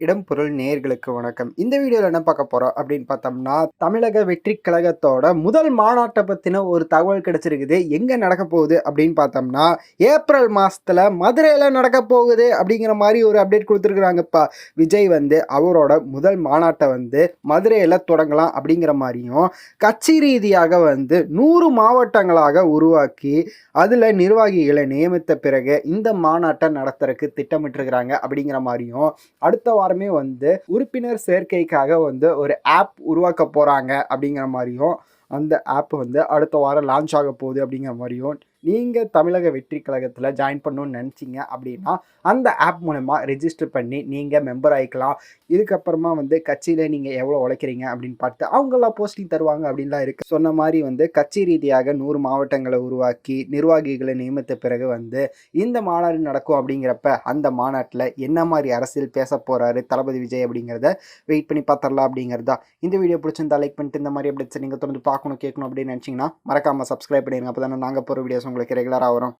இடம் பொருள் நேயர்களுக்கு வணக்கம். இந்த வீடியோவில் என்ன பார்க்க போகிறோம் அப்படின்னு பார்த்தோம்னா தமிழக வெற்றி கழகத்தோட முதல் மாநாட்டை பற்றின ஒரு தகவல் கிடைச்சிருக்குது. எங்கே நடக்க போகுது அப்படின்னு பார்த்தோம்னா ஏப்ரல் மாதத்தில் மதுரையில் நடக்க போகுது அப்படிங்கிற மாதிரி ஒரு அப்டேட் கொடுத்துருக்குறாங்கப்பா. விஜய் வந்து அவரோட முதல் மாநாட்டை வந்து மதுரையில் தொடங்கலாம் அப்படிங்கிற மாதிரியும் கட்சி ரீதியாக வந்து நூறு மாவட்டங்களாக உருவாக்கி அதில் நிர்வாகிகளை நியமித்த பிறகு இந்த மாநாட்டை நடத்துறதுக்கு திட்டமிட்டிருக்கிறாங்க அப்படிங்கிற மாதிரியும் அடுத்த எல்லாருமே வந்து உறுப்பினர் சேர்க்கைக்காக வந்து ஒரு ஆப் உருவாக்க போகிறாங்க அப்படிங்கிற மாதிரியும் அந்த ஆப் வந்து அடுத்த வாரம் லான்ச் ஆக போகுது அப்படிங்கிற மாதிரியும் நீங்கள் தமிழக வெற்றி கழகத்தில் ஜாயின் பண்ணணும்னு நினச்சிங்க அப்படின்னா அந்த ஆப் மூலமாக ரெஜிஸ்டர் பண்ணி நீங்கள் மெம்பர் ஆகிக்கலாம் இதுக்கப்புறமா வந்து கட்சியில் நீங்கள் எவ்வளோ உழைக்கிறீங்க அப்படின்னு பார்த்து அவங்களாம் போஸ்டிங் தருவாங்க அப்படின்லாம் இருக்குது சொன்ன மாதிரி வந்து கட்சி ரீதியாக நூறு மாவட்டங்களை உருவாக்கி நிர்வாகிகளை நியமித்த பிறகு வந்து இந்த மாநாடு நடக்கும் அப்படிங்கிறப்ப அந்த மாநாட்டில் என்ன மாதிரி அரசியல் பேச போகிறாரு தளபதி விஜய் அப்படிங்கிறத வெயிட் பண்ணி பார்த்துடலாம் அப்படிங்கிறதா இந்த வீடியோ பிடிச்சிருந்தா லைக் பண்ணிட்டு இந்த மாதிரி அப்டேட்ஸ் நீங்கள் தொடர்ந்து பார்க்கணும் கேட்கணும் அப்படின்னு நினச்சிங்கன்னா மறக்காமல் சப்ஸ்கிரைப் பண்ணிடுங்க. அப்போ தானே நாங்கள் போகிற videos tengo que arreglar ahora.